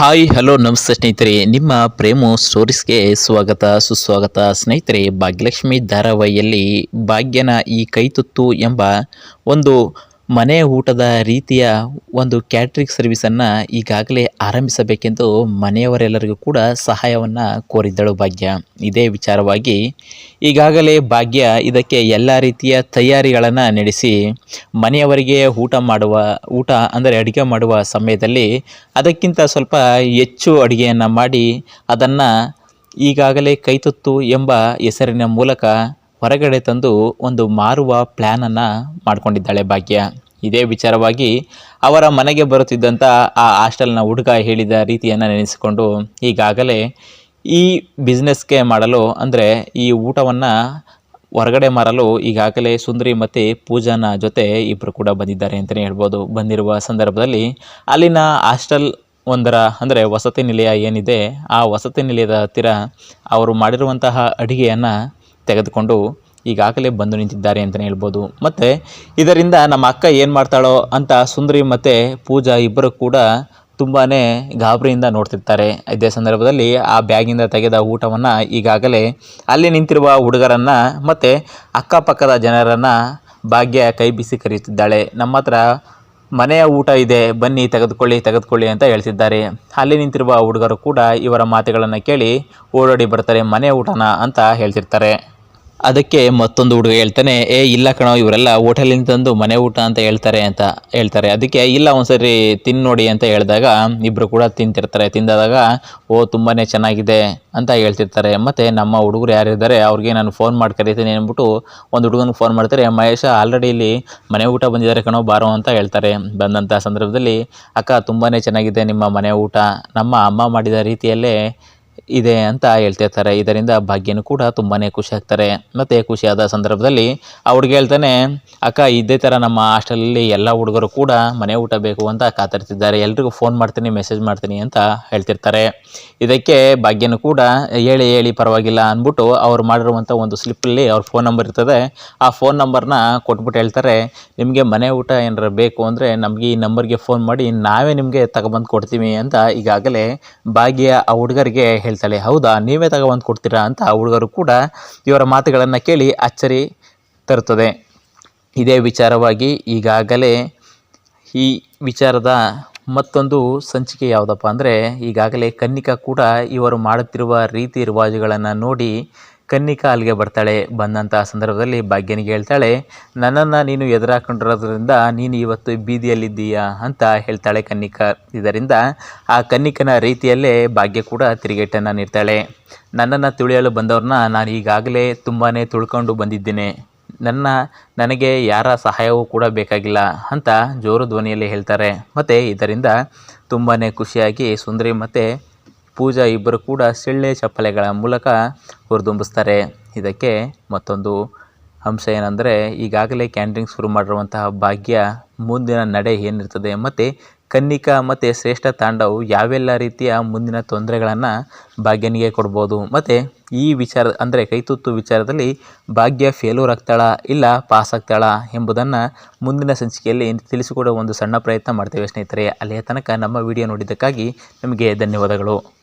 Hi, hello, ನಮಸ್ತೆ ಸ್ನೇಹಿತರೆ. ನಿಮ್ಮ ಪ್ರೇಮು ಸ್ಟೋರೀಸ್ಗೆ ಸ್ವಾಗತ, ಸುಸ್ವಾಗತ. ಸ್ನೇಹಿತರೆ, ಭಾಗ್ಯಲಕ್ಷ್ಮಿ ಧಾರಾವಾಹಿಯಲ್ಲಿ ಭಾಗ್ಯನ ಈ ಕೈತುತ್ತು ಎಂಬ ಒಂದು ಮನೆ ಊಟದ ರೀತಿಯ ಒಂದು ಕ್ಯಾಟ್ರಿಂಗ್ ಸರ್ವಿಸನ್ನು ಈಗಾಗಲೇ ಆರಂಭಿಸಬೇಕೆಂದು ಮನೆಯವರೆಲ್ಲರಿಗೂ ಕೂಡ ಸಹಾಯವನ್ನು ಕೋರಿದ್ದಳು ಭಾಗ್ಯ. ಇದೇ ವಿಚಾರವಾಗಿ ಈಗಾಗಲೇ ಭಾಗ್ಯ ಇದಕ್ಕೆ ಎಲ್ಲ ರೀತಿಯ ತಯಾರಿಗಳನ್ನು ನಡೆಸಿ ಮನೆಯವರಿಗೆ ಊಟ ಮಾಡುವ, ಊಟ ಅಂದರೆ ಅಡುಗೆ ಮಾಡುವ ಸಮಯದಲ್ಲಿ ಅದಕ್ಕಿಂತ ಸ್ವಲ್ಪ ಹೆಚ್ಚು ಅಡುಗೆಯನ್ನು ಮಾಡಿ ಅದನ್ನು ಈಗಾಗಲೇ ಕೈತುತ್ತು ಎಂಬ ಹೆಸರಿನ ಮೂಲಕ ಹೊರಗಡೆ ತಂದು ಒಂದು ಮಾರುವ ಪ್ಲ್ಯಾನನ್ನು ಮಾಡಿಕೊಂಡಿದ್ದಾಳೆ ಭಾಗ್ಯ. ಇದೇ ವಿಚಾರವಾಗಿ ಅವರ ಮನೆಗೆ ಬರುತ್ತಿದ್ದಂಥ ಆ ಹಾಸ್ಟೆಲ್ನ ಹುಡುಗ ಹೇಳಿದ ರೀತಿಯನ್ನು ನೆನೆಸಿಕೊಂಡು ಈಗಾಗಲೇ ಈ ಬಿಸ್ನೆಸ್ಗೆ ಮಾಡಲು, ಅಂದರೆ ಈ ಊಟವನ್ನು ಹೊರಗಡೆ ಮಾರಲು ಈಗಾಗಲೇ ಸುಂದರಿ ಮತ್ತು ಪೂಜಾನ ಜೊತೆ ಇಬ್ಬರು ಕೂಡ ಬಂದಿದ್ದಾರೆ ಅಂತಲೇ ಹೇಳ್ಬೋದು. ಬಂದಿರುವ ಸಂದರ್ಭದಲ್ಲಿ ಅಲ್ಲಿನ ಹಾಸ್ಟೆಲ್ ಒಂದರ, ಅಂದರೆ ವಸತಿ ನಿಲಯ ಏನಿದೆ, ಆ ವಸತಿ ನಿಲಯದ ಹತ್ತಿರ ಅವರು ಮಾಡಿರುವಂತಹ ಅಡಿಗೆಯನ್ನು ತೆಗೆದುಕೊಂಡು ಈಗಾಗಲೇ ಬಂದು ನಿಂತಿದ್ದಾರೆ ಅಂತಲೇ ಹೇಳ್ಬೋದು. ಮತ್ತು ಇದರಿಂದ ನಮ್ಮ ಅಕ್ಕ ಏನು ಮಾಡ್ತಾಳೋ ಅಂತ ಸುಂದರಿ ಮತ್ತು ಪೂಜಾ ಇಬ್ಬರು ಕೂಡ ತುಂಬಾ ಗಾಬರಿಯಿಂದ ನೋಡ್ತಿರ್ತಾರೆ. ಇದೇ ಸಂದರ್ಭದಲ್ಲಿ ಆ ಬ್ಯಾಗಿಂದ ತೆಗೆದ ಊಟವನ್ನು ಈಗಾಗಲೇ ಅಲ್ಲಿ ನಿಂತಿರುವ ಹುಡುಗರನ್ನು ಮತ್ತು ಅಕ್ಕಪಕ್ಕದ ಜನರನ್ನು ಭಾಗ್ಯ ಕೈ ಬಿಸಿ ಕರೆಯುತ್ತಿದ್ದಾಳೆ. ನಮ್ಮ ಹತ್ರ ಮನೆಯ ಊಟ ಇದೆ, ಬನ್ನಿ ತೆಗೆದುಕೊಳ್ಳಿ ತೆಗೆದುಕೊಳ್ಳಿ ಅಂತ ಹೇಳ್ತಿದ್ದಾರೆ. ಅಲ್ಲಿ ನಿಂತಿರುವ ಹುಡುಗರು ಕೂಡ ಇವರ ಮಾತುಗಳನ್ನು ಕೇಳಿ ಓಡೋಡಿ ಬರ್ತಾರೆ ಮನೆ ಊಟನ ಅಂತ ಹೇಳ್ತಿರ್ತಾರೆ. ಅದಕ್ಕೆ ಮತ್ತೊಂದು ಹುಡುಗ ಹೇಳ್ತಾನೆ, ಏ, ಇಲ್ಲ ಕಣೋ, ಇವರೆಲ್ಲ ಹೋಟೆಲಿಂದ ತಂದು ಮನೆ ಊಟ ಅಂತ ಹೇಳ್ತಾರೆ ಅಂತ ಹೇಳ್ತಾರೆ. ಅದಕ್ಕೆ ಇಲ್ಲ ಒಂದ್ಸರಿ ತಿನ್ ನೋಡಿ ಅಂತ ಹೇಳಿದಾಗ ಇಬ್ಬರು ಕೂಡ ತಿಂತಿರ್ತಾರೆ. ತಿಂದಾದಾಗ, ಓ ತುಂಬಾ ಚೆನ್ನಾಗಿದೆ ಅಂತ ಹೇಳ್ತಿರ್ತಾರೆ. ಮತ್ತು ನಮ್ಮ ಹುಡುಗರು ಯಾರಿದ್ದಾರೆ, ಅವ್ರಿಗೆ ನಾನು ಫೋನ್ ಮಾಡಿ ಕರಿತೀನಿ ಅಂದ್ಬಿಟ್ಟು ಒಂದು ಹುಡುಗನಿಗೆ ಫೋನ್ ಮಾಡ್ತಾರೆ. ಮಹೇಶ ಆಲ್ರೆಡಿ ಇಲ್ಲಿ ಮನೆ ಊಟ ಬಂದಿದ್ದಾರೆ ಕಣೋ, ಬಾರೋ ಅಂತ ಹೇಳ್ತಾರೆ. ಬಂದಂಥ ಸಂದರ್ಭದಲ್ಲಿ, ಅಕ್ಕ ತುಂಬಾ ಚೆನ್ನಾಗಿದೆ ನಿಮ್ಮ ಮನೆ ಊಟ. ನಮ್ಮ ಅಮ್ಮ ಮಾಡಿದ ರೀತಿಯಲ್ಲೇ ಇದೆ ಅಂತ ಹೇಳ್ತಿರ್ತಾರೆ ಇದರಿಂದ ಭಾಗ್ಯನೂ ಕೂಡ ತುಂಬಾ ಖುಷಿ ಆಗ್ತಾರೆ. ಮತ್ತು ಖುಷಿಯಾದ ಸಂದರ್ಭದಲ್ಲಿ ಆ ಹುಡುಗ ಹೇಳ್ತಾನೆ, ಅಕ್ಕ, ಇದೇ ಥರ ನಮ್ಮ ಹಾಸ್ಟೆಲಲ್ಲಿ ಎಲ್ಲ ಹುಡುಗರು ಕೂಡ ಮನೆ ಊಟ ಬೇಕು ಅಂತ ಕಾತರ್ತಿದ್ದಾರೆ. ಎಲ್ರಿಗೂ ಫೋನ್ ಮಾಡ್ತೀನಿ ಮೆಸೇಜ್ ಮಾಡ್ತೀನಿ ಅಂತ ಹೇಳ್ತಿರ್ತಾರೆ. ಇದಕ್ಕೆ ಭಾಗ್ಯನೂ ಕೂಡ, ಹೇಳಿ ಹೇಳಿ, ಪರವಾಗಿಲ್ಲ ಅಂದ್ಬಿಟ್ಟು ಅವ್ರು ಮಾಡಿರುವಂಥ ಒಂದು ಸ್ಲಿಪ್ಪಲ್ಲಿ ಅವ್ರ ಫೋನ್ ನಂಬರ್ ಇರ್ತದೆ. ಆ ಫೋನ್ ನಂಬರ್ನ ಕೊಟ್ಬಿಟ್ಟು ಹೇಳ್ತಾರೆ, ನಿಮಗೆ ಮನೆ ಊಟ ಏನಾರ ಬೇಕು ಅಂದರೆ ನಮಗೆ ಈ ನಂಬರ್ಗೆ ಫೋನ್ ಮಾಡಿ ನಾವೇ ನಿಮಗೆ ತಗೊಬಂದು ಕೊಡ್ತೀವಿ ಅಂತ ಈಗಾಗಲೇ ಭಾಗ್ಯ ಆ ಹುಡುಗರಿಗೆ ಹೇಳ್ತಾಳೆ ಹೌದಾ, ನೀವೇ ತಗೊಬಂದು ಕೊಡ್ತೀರಾ? ಅಂತ ಹುಡುಗರು ಕೂಡ ಇವರ ಮಾತುಗಳನ್ನು ಕೇಳಿ ಅಚ್ಚರಿ ತರುತ್ತದೆ. ಇದೇ ವಿಚಾರವಾಗಿ ಈಗಾಗಲೇ ಈ ವಿಚಾರದ ಮತ್ತೊಂದು ಸಂಚಿಕೆ ಯಾವುದಪ್ಪ ಅಂದರೆ, ಈಗಾಗಲೇ ಕನ್ನಿಕಾ ಕೂಡ ಇವರು ಮಾಡುತ್ತಿರುವ ರೀತಿ ರಿವಾಜುಗಳನ್ನು ನೋಡಿ ಕನ್ನಿಕಾ ಅಲ್ಲಿಗೆ ಬರ್ತಾಳೆ. ಬಂದಂತಹ ಸಂದರ್ಭದಲ್ಲಿ ಭಾಗ್ಯನಿಗೆ ಹೇಳ್ತಾಳೆ, ನನ್ನನ್ನು ನೀನು ಎದುರಾಕೊಂಡಿರೋದ್ರಿಂದ ನೀನು ಇವತ್ತು ಬೀದಿಯಲ್ಲಿದ್ದೀಯಾ? ಅಂತ ಹೇಳ್ತಾಳೆ ಕನ್ನಿಕಾ. ಇದರಿಂದ ಆ ಕನ್ನಿಕನ ರೀತಿಯಲ್ಲೇ ಭಾಗ್ಯ ಕೂಡ ತಿರುಗೇಟನ್ನು ನೀಡ್ತಾಳೆ. ನನ್ನನ್ನು ತುಳಿಯಲು ಬಂದವ್ರನ್ನ ನಾನು ಈಗಾಗಲೇ ತುಂಬಾ ತುಳ್ಕೊಂಡು ಬಂದಿದ್ದೇನೆ. ನನ್ನ, ನನಗೆ ಯಾರ ಸಹಾಯವೂ ಕೂಡ ಬೇಕಾಗಿಲ್ಲ ಅಂತ ಜೋರು ಧ್ವನಿಯಲ್ಲಿ ಹೇಳ್ತಾರೆ. ಮತ್ತು ಇದರಿಂದ ತುಂಬಾ ಖುಷಿಯಾಗಿ ಸುಂದರಿ ಮತ್ತು ಪೂಜಾ ಇಬ್ಬರು ಕೂಡ ಸಿಳ್ಳೆ ಚಪ್ಪಲೆಗಳ ಮೂಲಕ ಹುರಿದುಂಬಿಸ್ತಾರೆ. ಇದಕ್ಕೆ ಮತ್ತೊಂದು ಅಂಶ ಏನಂದರೆ, ಈಗಾಗಲೇ ಕ್ಯಾಂಟೀನ್ ಶುರು ಮಾಡಿರುವಂತಹ ಭಾಗ್ಯ ಮುಂದಿನ ನಡೆ ಏನಿರ್ತದೆ ಮತ್ತು ಕನ್ನಿಕಾ ಮತ್ತು ಶ್ರೇಷ್ಠ ತಾಂಡವು ಯಾವೆಲ್ಲ ರೀತಿಯ ಮುಂದಿನ ತೊಂದರೆಗಳನ್ನು ಭಾಗ್ಯನಿಗೆ ಕೊಡ್ಬೋದು. ಮತ್ತು ಈ ವಿಚಾರ, ಅಂದರೆ ಕೈತುತ್ತು ವಿಚಾರದಲ್ಲಿ ಭಾಗ್ಯ ಫೇಲೂರ್ ಆಗ್ತಾಳಾ ಇಲ್ಲ ಪಾಸ್ ಆಗ್ತಾಳಾ ಎಂಬುದನ್ನು ಮುಂದಿನ ಸಂಚಿಕೆಯಲ್ಲಿ ತಿಳಿಸಿಕೊಡೋ ಒಂದು ಸಣ್ಣ ಪ್ರಯತ್ನ ಮಾಡ್ತೇವೆ ಸ್ನೇಹಿತರೆ. ಅಲ್ಲಿಯ ತನಕ ನಮ್ಮ ವಿಡಿಯೋ ನೋಡಿದ್ದಕ್ಕಾಗಿ ನಿಮಗೆ ಧನ್ಯವಾದಗಳು.